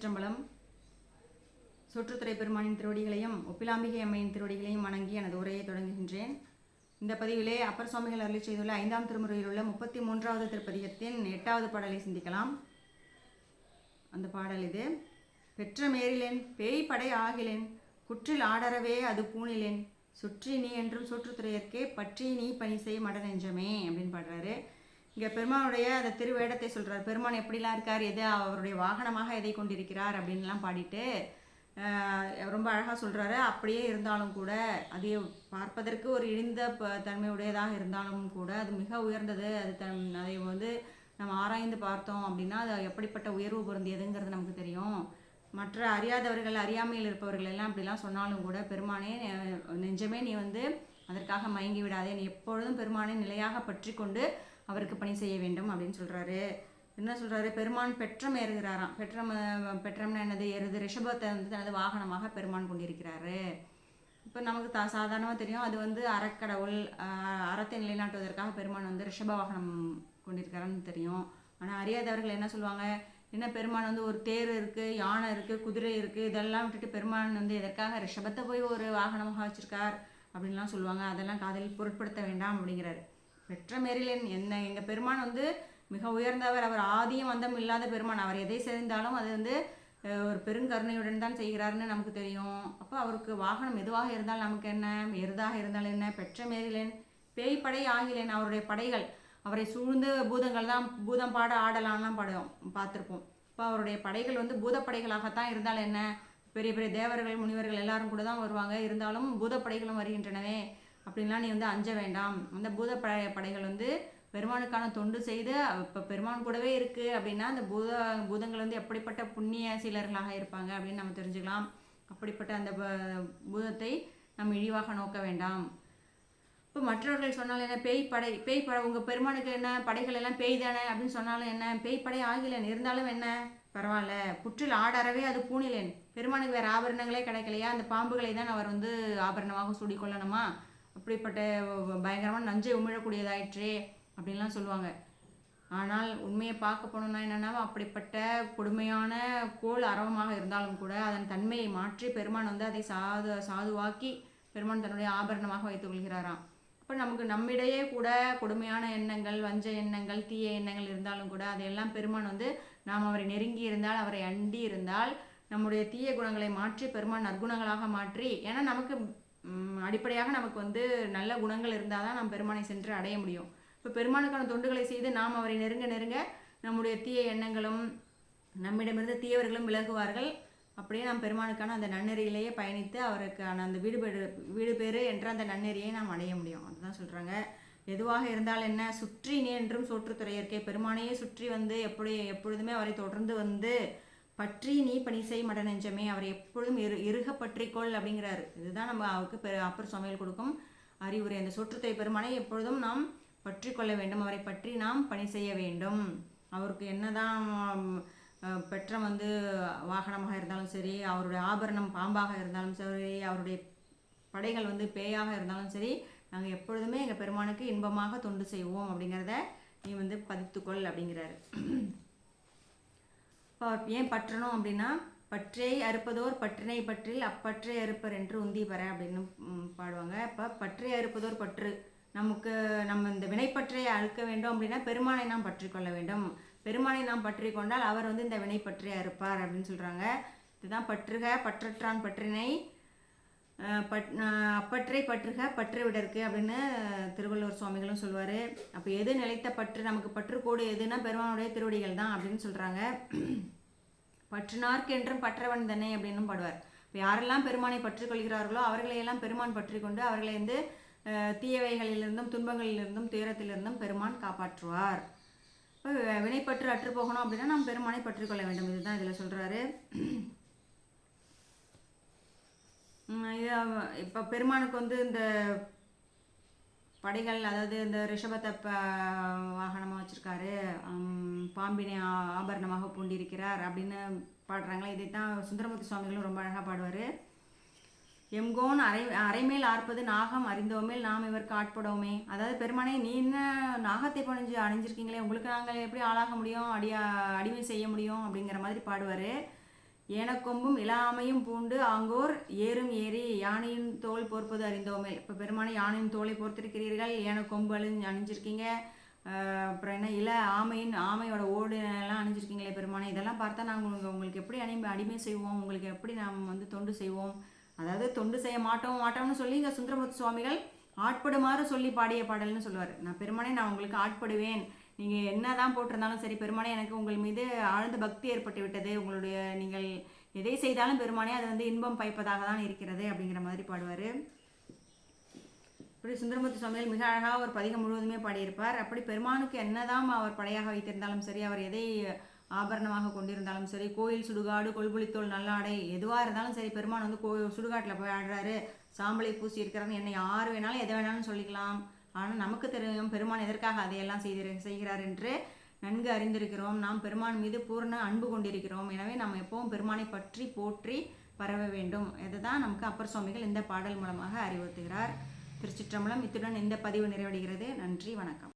திருச்சிற்றம்பலம். சுற்றுத்துறை பெருமானின் திருவடிகளையும் ஒப்பிலாம்பிகை அம்மையின் திருவடிகளையும் வணங்கி எனது உரையை தொடங்குகின்றேன். இந்த பதிவிலே அப்பர் சுவாமிகள் அருளி செய்துள்ள ஐந்தாம் திருமுறையில் உள்ள முப்பத்தி மூன்றாவது திருப்பதிகத்தின் எட்டாவது பாடலை சிந்திக்கலாம். அந்த பாடல் இது. பெற்ற மேரிலேன் பேய் படை ஆகிலேன் குற்றில் ஆடரவே அது பூணிலேன் சுற்றி நீ என்றும் சுற்றுத்துறையர்க்கே பற்றி நீ பணி செய் மட நெஞ்சமே அப்படின்னு பாடுறாரு. இங்கே பெருமானுடைய அந்த திருவேடத்தை சொல்கிறார் பெருமான் எப்படிலாம் இருக்கார்? எது அவருடைய வாகனமாக எதை கொண்டிருக்கிறார்? அப்படின்லாம் பாடிட்டு ரொம்ப அழகாக சொல்கிறாரு அப்படியே இருந்தாலும் கூட அது பார்ப்பதற்கு ஒரு இழிந்த ப- தன்மையுடையதாக இருந்தாலும் கூட அது மிக உயர்ந்தது. அது தன் அதை வந்து நம்ம ஆராய்ந்து பார்த்தோம் அப்படின்னா அது எப்படிப்பட்ட உயர்வு பொருந்தியதுங்கிறது நமக்கு தெரியும். மற்ற அறியாதவர்கள் அறியாமையில் இருப்பவர்கள் எல்லாம் இப்படிலாம் சொன்னாலும் கூட பெருமானே நெ- நெஞ்சமே நீ வந்து அதற்காக மயங்கி விடாதே. நீ எப்பொழுதும் பெருமானை நிலையாக பற்றி கொண்டு அவருக்கு பணி செய்ய வேண்டும் அப்படின்னு சொல்கிறாரு என்ன சொல்கிறாரு பெருமான் பெற்றம் ஏறுகிறாராம். பெற்றம் பெற்றம்னா என்னது? எருது ரிஷபத்தை வந்து தனது வாகனமாக பெருமான் கொண்டிருக்கிறாரு. இப்போ நமக்கு த சாதாரணமாக தெரியும். அது வந்து அறக்கடவுள் அறத்தை நிலைநாட்டுவதற்காக பெருமான் வந்து ரிஷப வாகனம் கொண்டிருக்காருன்னு தெரியும். ஆனால் அறியாதவர்கள் என்ன சொல்லுவாங்க? என்ன பெருமான் வந்து ஒரு தேர் இருக்குது யானை இருக்குது குதிரை இருக்குது இதெல்லாம் விட்டுட்டு பெருமான் வந்து எதற்காக ரிஷபத்தை போய் ஒரு வாகனமாக வச்சுருக்கார் அப்படின்லாம் சொல்லுவாங்க. அதெல்லாம் காதலில் பொருட்படுத்த வேண்டாம் அப்படிங்கிறாரு. பெற்ற மேரிலேன் என்ன? எங்கள் பெருமான் வந்து மிக உயர்ந்தவர். அவர் ஆதியும் அந்தம் இல்லாத பெருமான். அவர் எதை செய்தாலும் அது வந்து ஒரு பெருங்கருணையுடன் தான் செய்கிறாருன்னு நமக்கு தெரியும். அப்போ அவருக்கு வாகனம் எதுவாக இருந்தால் நமக்கு என்ன? எருதாக இருந்தால் என்ன? பெற்ற மேரிலேன் பேய் படை ஆகிலேன். அவருடைய படைகள். அவரை சூழ்ந்து பூதங்கள் தான் பூதம் பாட ஆடலாம்லாம் பாடுவோம் பார்த்துருப்போம். இப்போ அவருடைய படைகள் வந்து பூதப்படைகளாகத்தான் இருந்தால் என்ன? பெரிய பெரிய தேவர்கள் முனிவர்கள் எல்லாரும் கூட தான் வருவாங்க. இருந்தாலும் பூதப்படைகளும் வருகின்றனவே. அப்படின்லாம் நீ வந்து அஞ்ச வேண்டாம். அந்த பூத படை படைகள் வந்து பெருமானுக்கான தொண்டு செய்து இப்போ பெருமான் கூடவே இருக்குது அப்படின்னா அந்த பூத பூதங்கள் வந்து எப்படிப்பட்ட புண்ணிய சீலர்களாக இருப்பாங்க அப்படின்னு நம்ம தெரிஞ்சுக்கலாம். அப்படிப்பட்ட அந்த ப- பூதத்தை நம்ம இழிவாக நோக்க வேண்டாம். இப்போ மற்றவர்கள் சொன்னாலும் என்ன? பேய் படை பேய் படை உங்கள் பெருமானுக்கு என்ன? படைகள் எல்லாம் பேய் தானே அப்படின்னு சொன்னாலும் என்ன? பேய் படை ஆகிலேன் இருந்தாலும் என்ன? பரவாயில்ல. புற்றில் ஆடறவே அது பூணிலேன் பெருமானுக்கு வேறு ஆபரணங்களே கிடைக்கலையா? அந்த பாம்புகளை தான் அவர் வந்து ஆபரணமாக சூடிக்கொள்ளணுமா அப்படிப்பட்ட பயங்கரமான நஞ்சை உமிழக்கூடியதாயிற்றே அப்படின்லாம் சொல்லுவாங்க. ஆனால் உண்மையை பார்க்க போனோம்னா என்னன்னா அப்படிப்பட்ட கொடுமையான கோல் அரவமாக இருந்தாலும் கூட அதன் தன்மையை மாற்றி பெருமான் வந்து அதை சாது சாதுவாக்கி பெருமான் தன்னுடைய ஆபரணமாக வைத்துக் கொள்கிறாராம். அப்போ நமக்கு நம்மிடையே கூட கொடுமையான எண்ணங்கள் வஞ்ச எண்ணங்கள் தீய எண்ணங்கள் இருந்தாலும் கூட அதையெல்லாம் பெருமான் வந்து நாம் அவரை நெருங்கி இருந்தால் அவரை அண்டி இருந்தால் நம்முடைய தீய குணங்களை மாற்றி பெருமான் நற்குணங்களாக மாற்றி ஏன்னா நமக்கு அடிப்படையாக நமக்கு வந்து நல்ல குணங்கள் இருந்தால் தான் நாம் பெருமானை சென்று அடைய முடியும். இப்போ பெருமானுக்கான தொண்டுகளை செய்து நாம் அவரை நெருங்க நெருங்க நம்முடைய தீய எண்ணங்களும் நம்மிடமிருந்து தீயவர்களும் விலகுவார்கள். அப்படியே நாம் பெருமானுக்கான அந்த நன்னெறியிலேயே பயணித்து அவருக்கான அந்த வீடு பேடு வீடு பேறு என்ற அந்த நன்னெறியை நாம் அடைய முடியும். அதுதான் சொல்கிறாங்க எதுவாக இருந்தால் என்ன? சுற்றி நீ என்றும் சோற்றுத்துறையற்கே பெருமானையே சுற்றி வந்து எப்படி எப்பொழுதுமே அவரை தொடர்ந்து வந்து பற்றி நீ பணி செய் மட நெஞ்சமே அவரை எப்பொழுதும் இரு இருக பற்றிக்கொள் அப்படிங்கிறாரு. இதுதான் நம்ம அவருக்கு பெரு அப்பர் சமையல் கொடுக்கும் அறிவுரை. அந்த சொற்றுத்துறை பெருமானை எப்பொழுதும் நாம் பற்றி கொள்ள வேண்டும். அவரை பற்றி நாம் பணி செய்ய வேண்டும். அவருக்கு என்னதான் பெற்றம் வந்து வாகனமாக இருந்தாலும் சரி அவருடைய ஆபரணம் பாம்பாக இருந்தாலும் சரி அவருடைய படைகள் வந்து பேயாக இருந்தாலும் சரி நாங்கள் எப்பொழுதுமே எங்கள் பெருமானுக்கு இன்பமாக தொண்டு செய்வோம் அப்படிங்கிறத நீ வந்து பதித்துக்கொள் அப்படிங்கிறாரு. ஏன் பற்றணும் அப்படின்னா பற்றை அறுப்பதோர் பற்றினை பற்றில் அப்பற்றை அறுப்பர் என்று உந்தி பெற அப்படின்னு பாடுவாங்க. இப்போ பற்றை அறுப்பதோர் பற்று. நமக்கு நம்ம இந்த வினைப்பற்றை அறுக்க வேண்டும் அப்படின்னா பெருமானை நாம் பற்றி கொள்ள வேண்டும். பெருமானை நாம் பற்றி கொண்டால் அவர் வந்து இந்த வினைப்பற்றை அறுப்பார் அப்படின்னு சொல்கிறாங்க இதுதான் பற்றுக பற்றற்றான் பற்றினை பட் அப்பற்றை பற்றுக பற்று விடற்கு அப்படின்னு திருவள்ளுவர் சுவாமிகளும் சொல்லுவார் அப்போ எது நிலைத்த பற்று? நமக்கு பற்றுக்கோடு எதுனா பெருமானுடைய திருவடிகள் தான் அப்படின்னு சொல்கிறாங்க பற்றுனார்க்கென்றும் பற்றவன் தானே அப்படின்னும் பாடுவார். இப்போ யாரெல்லாம் பெருமானை பற்றி கொள்கிறார்களோ அவர்களையெல்லாம் பெருமான் பற்றி கொண்டு அவர்களை வந்து தீயவைகளிலிருந்தும் துன்பங்களிலிருந்தும் துயரத்திலிருந்தும் பெருமான் காப்பாற்றுவார். இப்போ வினைப்பற்று அற்று போகணும் அப்படின்னா நாம் பெருமானை பற்றிக்கொள்ள வேண்டும். இதுதான் இதில் சொல்கிறாரு இப்போ பெருமானுக்கு வந்து இந்த படைகள் அதாவது இந்த ரிஷபத்தை ப வாகனமாக வச்சுருக்காரு பாம்பினை ஆபரணமாக பூண்டிருக்கிறார் அப்படின்னு பாடுறாங்களே. இதை தான் சுந்தரமூர்த்தி சுவாமிகளும் ரொம்ப அழகாக பாடுவார். எம்கோன் அரை அரைமேல் ஆர்ப்பது நாகம் அறிந்தோமேல் நாம் இவருக்கு ஆட்படோமே அதாவது பெருமானே நீ என்ன நாகத்தை பணிஞ்சு அணிஞ்சிருக்கீங்களே? உங்களுக்கு நாங்கள் எப்படி ஆளாக முடியும்? அடியா அடிமை செய்ய முடியும்? அப்படிங்கிற மாதிரி பாடுவார். ஏனக்கொம்பும் இளாமையும் பூண்டு ஆங்கோர் ஏறும் ஏறி யானையின் தோல் போர்ப்பது அறிந்தோமே. இப்போ பெருமானை யானையின் தோலை போர்த்திருக்கிறீர்கள் ஏனக்கொம்பு அழி அணிஞ்சிருக்கீங்க. அப்புறம் என்ன இள ஆமையின் ஆமையோட ஓடு எல்லாம் அணிஞ்சிருக்கீங்களே பெருமானை. இதெல்லாம் பார்த்தா நாங்கள் உங்களுக்கு உங்களுக்கு எப்படி அடி அடிமை செய்வோம்? உங்களுக்கு எப்படி நாம் வந்து தொண்டு செய்வோம்? அதாவது தொண்டு செய்ய மாட்டோம் மாட்டோம்னு சொல்லி இங்கே சுந்தரமூர்த்தி சுவாமிகள் ஆட்படுமாறு சொல்லி பாடிய பாடல்னு சொல்லுவார். நான் பெருமானே நான் உங்களுக்கு ஆட்படுவேன். நீங்கள் என்ன தான் போட்டிருந்தாலும் சரி பெருமானே எனக்கு உங்கள் மீது ஆழ்ந்த பக்தி ஏற்பட்டு விட்டது. உங்களுடைய நீங்கள் எதை செய்தாலும் பெருமானே அது வந்து இன்பம் பயப்பதாக தான் இருக்கிறது அப்படிங்கிற மாதிரி பாடுவார். இப்படி சுந்தரமூர்த்தி சுவாமிகள் மிக அழகாக ஒரு பதிகம் முழுவதுமே பாடியிருப்பார். அப்படி பெருமானுக்கு என்னதான் அவர் படையாக வைத்திருந்தாலும் சரி அவர் எதை ஆபரணமாக கொண்டிருந்தாலும் சரி கோயில் சுடுகாடு கொள்புளித்தோல் நல்லாடை எதுவாக இருந்தாலும் சரி பெருமான் வந்து கோ சுடுகாட்டில் போய் ஆடுறாரு. சாம்பலை பூசி இருக்கிறான்னு என்னை யார் வேணாலும் எதை வேணாலும் சொல்லிக்கலாம். ஆனால் நமக்கு தெரியும் பெருமான் எதற்காக அதையெல்லாம் செய்திரு செய்கிறார் என்று நன்கு அறிந்திருக்கிறோம். நாம் பெருமான் மீது பூர்ண அன்பு கொண்டிருக்கிறோம். எனவே நாம் எப்பவும் பெருமானை பற்றி போற்றி பரவ வேண்டும். இதுதான் நமக்கு அப்பர் சுவாமிகள் இந்த பாடல் மூலமாக அறிவுறுத்துகிறார். திருச்சிற்றம்பலம் இத்துடன் இந்த பதிவு நிறைவடைகிறது. நன்றி வணக்கம்.